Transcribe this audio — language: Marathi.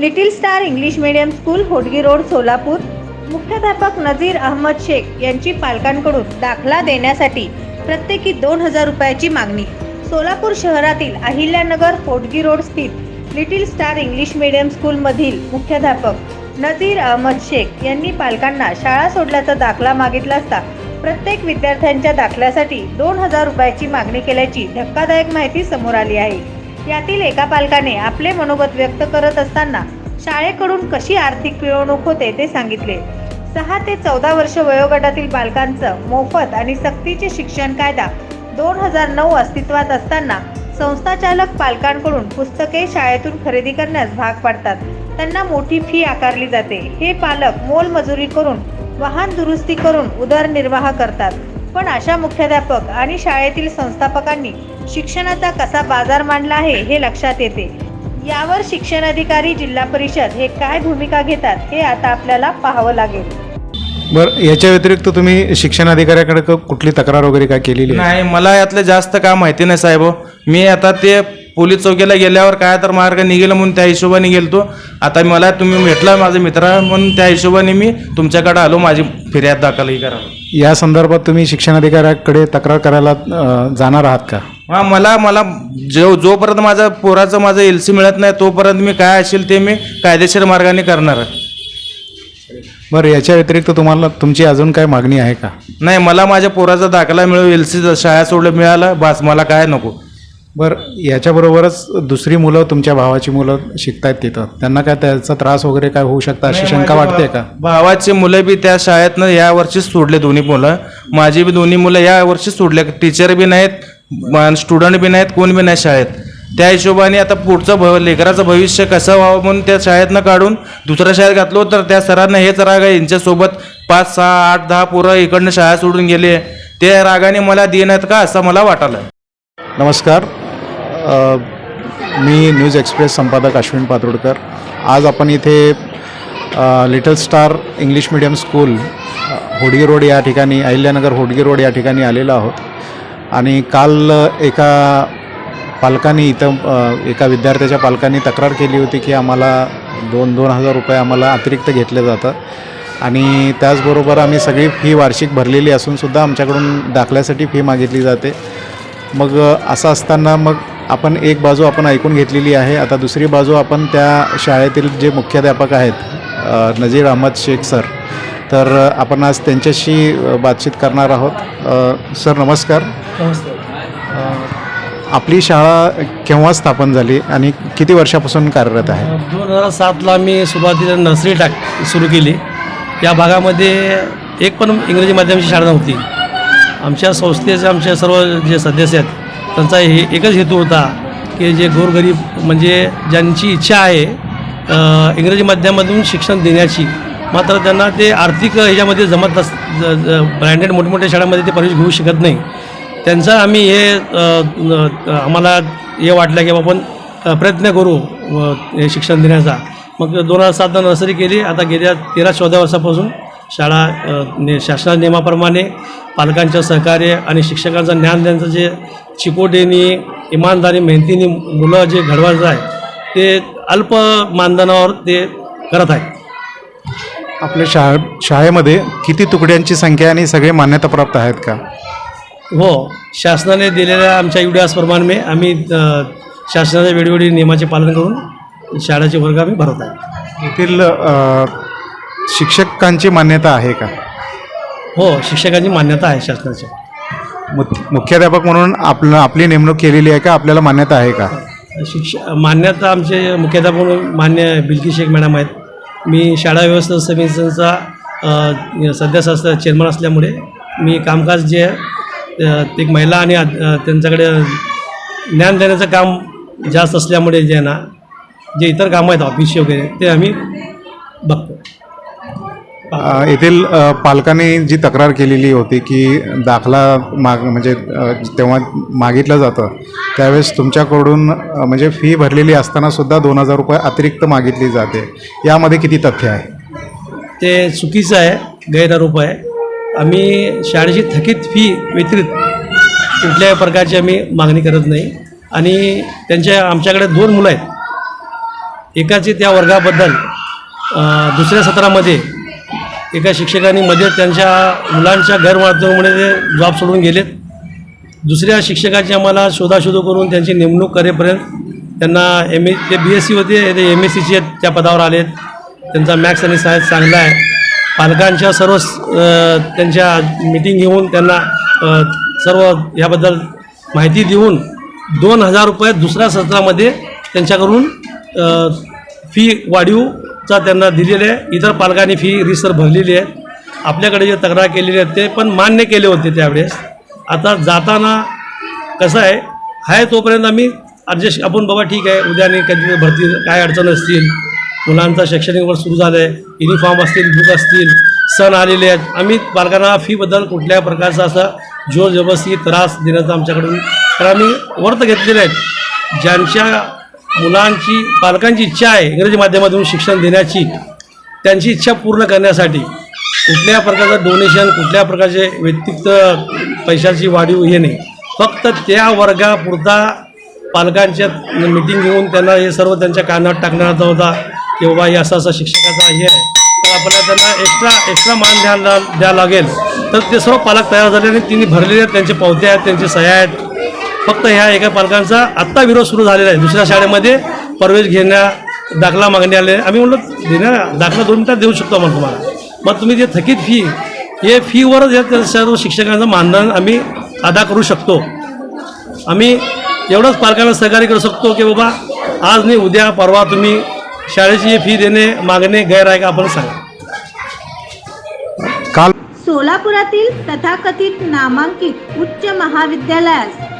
Little star English medium school Hodgi road Solapur. मुख्याध्यापक नझीर अहमद शेख यांची पालकांकडून दाखला देण्यासाठी प्रत्येकी दोन हजार रुपयाची मागणी. सोलापूर शहरातील अहिल्यानगर होडगी रोड स्थित लिटिल स्टार इंग्लिश मीडियम स्कूलमधील मुख्याध्यापक नझीर अहमद शेख यांनी पालकांना शाळा सोडल्याचा दाखला मागितला असता प्रत्येक विद्यार्थ्यांच्या दाखल्यासाठी दोन हजार रुपयाची मागणी केल्याची धक्कादायक माहिती समोर आली आहे. यातील एका पालकाने आपले मनोगत व्यक्त करत असताना शाळेकडून कशी आर्थिक पिळवणूक होते ते सांगितले. सहा ते चौदा वर्ष वयोगटातील बालकांचं मोफत आणि सक्तीचे शिक्षण कायदा दोन हजार नऊ अस्तित्वात असताना संस्थाचालक पालकांकडून पुस्तके शाळेतून खरेदी करण्यास भाग पाडतात. त्यांना मोठी फी आकारली जाते. हे पालक मोलमजुरी करून वाहन दुरुस्ती करून उदरनिर्वाह करतात. पण अशा मुख्याध्यापक आणि शाळेतील संस्थापकांनी शिक्षणाचा कसा बाजार मांडला आहे हे लक्षात येते. यावर शिक्षण अधिकारी जिल्हा परिषद हे काय भूमिका घेतात हे आता आपल्याला पाहावं लागेल. बरं याच्या व्यतिरिक्त तुम्ही शिक्षण अधिकाऱ्याकडे कुठली तक्रार वगैरे काय केलेली नाही मला यातलं जास्त काय माहिती नाही साहेब हो. मी आता ते पोलीस चौकीला गेल्यावर काय तर मार्ग निघेल म्हणून त्या हिशोबाने गेलतो. आता मला तुम्ही भेटला माझा मित्र म्हणून त्या हिशोबाने मी तुमच्याकडे आलो माझी फिर्याद दाखल करा या संदर्भात तुम्ही शिक्षण अधिकाऱ्याकडे तक्रार करायला अ, जाणार आहात का? हा मला मला जो जोपर्यंत माझा पोराचं माझं एल सी मिळत नाही तोपर्यंत मी काय असेल ते मी कायदेशीर मार्गाने करणार आहे. बरं याच्या व्यतिरिक्त तुम्हाला तुमची अजून काय मागणी आहे का? नाही मला माझ्या पोराचा दाखला मिळू एल सी शाळा सोडलं मिळालं बस मला काय नको. बरं याच्याबरोबरच दुसरी मुलं तुमच्या भावाची मुलं शिकतायत तिथं. त्यांना काय त्याचा त्रास वगैरे काय होऊ शकता अशी शंका वाटते का? भावाचे मुलं बी त्या शाळेतनं या वर्षीच सोडले दोन्ही मुलं. माझी बी दोन्ही मुलं या वर्षीच सोडले. टीचर बी नाहीत स्टुडंट बी नाहीत कोण बी नाही शाळेत. त्या हिशोबाने आता पुढचं भव लेकराचं भविष्य कसं व्हावं म्हणून त्या शाळेतनं काढून दुसऱ्या शाळेत घातलो तर त्या सरांना हेच राग आहे यांच्यासोबत पाच सहा आठ दहा पोरं इकडनं शाळा सोडून गेले. ते रागाने मला देण्यात का असं मला वाटायला नमस्कार. मी न्यूज एक्सप्रेस संपादक अश्विन पातोडकर. आज आपण इथे little star English medium school Hodgi road या ठिकाणी अहिल्यानगर होडगी रोड या ठिकाणी आलेलो आहोत. आणि काल एका पालकांनी इथं एका विद्यार्थ्याच्या पालकांनी तक्रार केली होती की आम्हाला दोन दोन हजार रुपये आम्हाला अतिरिक्त घेतलं जातं. आणि त्याचबरोबर आम्ही सगळी फी वार्षिक भरलेली असूनसुद्धा आमच्याकडून दाखल्यासाठी फी मागितली जाते. मग असं असताना मग आपण एक बाजू आपण ऐकून घेतलेली आहे आता दुसरी बाजू आपण त्या शाळेतील जे मुख्याध्यापक आहेत नजीर अहमद शेख सर. तर आपण आज त्यांच्याशी बातचीत करणार आहोत. सर नमस्कार. आपली शाळा केव्हा स्थापन झाली आणि किती वर्षापासून कार्यरत आहे? दोन हजार सातला मी सुरुवातीला नर्सरी टाक सुरू केली. या भागामध्ये एक पण इंग्रजी माध्यमाची शाळा नव्हती. आमच्या संस्थेचे आमचे सर्व जे सदस्य आहेत त्यांचा हे एकच हेतू होता की जे गोरगरीब म्हणजे ज्यांची इच्छा आहे इंग्रजी माध्यमातून शिक्षण देण्याची मात्र त्यांना ते आर्थिक ह्याच्यामध्ये जमत नस ब्रँडेड मोठमोठ्या शाळांमध्ये ते प्रवेश घेऊ शकत नाही. त्यांचा आम्ही हे आम्हाला हे वाटलं की आपण प्रयत्न करू हे शिक्षण देण्याचा. मग दोन हजार सातला नर्सरी केली आता गेल्या तेरा चौदा वर्षापासून शाळा ने शासना नियमाप्रमाणे पालकांच्या सहकार्य आणि शिक्षकांचं ज्ञान त्यांचं जे चिकोटेनी इमानदारी मेहनतीने मुलं जे घडवायचं आहे ते अल्प मानधनावर ते करत आहेत. आपल्या शाळे शाळेमध्ये किती तुकड्यांची संख्या आणि सगळे मान्यताप्राप्त आहेत का? हो शासनाने दिलेल्या आमच्या युडियासप्रमाणे आम्ही शासनाच्या वेळोवेळी नियमाचे पालन करून शाळेचे वर्ग आम्ही भरत आहे. येथील शिक्षकांची मान्यता आहे का? हो शिक्षकांची मान्यता आहे शासनाची. मुख्य- मुख्याध्यापक म्हणून आपलं आपली नेमणूक केलेली आहे का? आपल्याला मान्यता आहे का? शिक्ष मान्यता आमचे मुख्याध्यापक म्हणून मान्य बिल्की शेख मॅडम आहेत. मी शाळा व्यवस्था समितीचा सदस्य असल्या चेअरमन असल्यामुळे मी कामकाज जे ते एक महिला आणि त्यांच्याकडे ज्ञान देण्याचं काम जास्त असल्यामुळे जे आहे ना जे इतर कामं आहेत ऑफिसचे वगैरे ते आम्ही बघतो. येथील पालकांनी जी तक्रार केलेली होती की दाखला माग म्हणजे तेव्हा मागितलं जातं त्यावेळेस तुमच्याकडून म्हणजे फी भरलेली असताना सुद्धा दोन हजार रुपये अतिरिक्त मागितली जाते. यामध्ये किती तथ्य आहे? ते चुकीचं आहे गैरारोप आहे. आम्ही शाळेची थकीत फी व्यतिरिक्त कुठल्याही प्रकारची आम्ही मागणी करत नाही. आणि त्यांच्या आमच्याकडे दोन मुलं आहेत. एकाचे त्या वर्गाबद्दल दुसऱ्या सत्रामध्ये एका शिक्षकांनी मध्ये त्यांच्या मुलांच्या गैरवर्तणुकीमुळे ते जॉब सोडून गेलेत. दुसऱ्या शिक्षकाची आम्हाला शोधाशोध करून त्यांची नेमणूक करेपर्यंत त्यांना एम ए ते बी एस सी होते ते एम एस सीचे त्या पदावर आलेत. त्यांचा मॅथ्स आणि सायन्स चांगला आहे. पालकांच्या सर्व त्यांच्या मिटिंग घेऊन त्यांना सर्व याबद्दल माहिती देऊन दोन हजार रुपये दुसऱ्या सत्रामध्ये त्यांच्याकडून फी वाढीव चा त्यांना दिलेले आहे. इतर पालकांनी फी रिसर भरलेली आहे. आपल्याकडे जे तक्रार केलेली आहे ते पण मान्य केले होते त्यावेळेस. आता जाताना कसं आहे? आहे तोपर्यंत आम्ही ॲडजस्ट आपण बाबा ठीक आहे उद्याने कधी भरती काय अडचण असतील मुलांचा शैक्षणिक वर्ष सुरू झालं आहे युनिफॉर्म असतील बुक असतील सण आलेले आहेत. आम्ही पालकांना फीबद्दल कुठल्या प्रकारचा असा जोर जबरदस्ती त्रास देण्याचा आमच्याकडून तर आम्ही वर्त घेतलेले आहेत. ज्यांच्या मुलांची पालकांची इच्छा आहे इंग्रजी माध्यमातून शिक्षण देण्याची. त्यांची इच्छा पूर्ण करण्यासाठी कुठल्या प्रकारचं डोनेशन कुठल्या प्रकारचे व्यतिरिक्त पैशाची वाढीव येणे फक्त त्या वर्गापुरता पालकांच्या मिटिंग घेऊन त्यांना हे सर्व त्यांच्या कानात टाकण्याचा होता की बाबा हे असं असं शिक्षकाचा हे आहे. तर आपल्याला त्यांना एक्स्ट्रा एक्स्ट्रा मान द्यायला द्यावं लागेल. तर ते सर्व पालक तयार झाले आणि तिने भरलेले आहेत त्यांचे पावते आहेत त्यांचे सह्या आहेत. फक्त ह्या एका पालकांचा आत्ता विरोध सुरू झालेला आहे. दुसऱ्या शाळेमध्ये प्रवेश घेण्या दाखला मागणे आले. आम्ही म्हणलो देण्या दाखला दोन तास देऊ शकतो आम्हाला तुम्हाला. मग तुम्ही जे थकीत फी हे फीवरच या सर्व शिक्षकांचं मानधन आम्ही अदा करू शकतो. आम्ही एवढंच पालकांना सहकार्य करू शकतो की बाबा आज नाही उद्या परवा तुम्ही शाळेची फी देणे मागणे गैर आहे का आपण सांगा. काल सोलापुरातील तथाकथित नामांकित उच्च महाविद्यालयास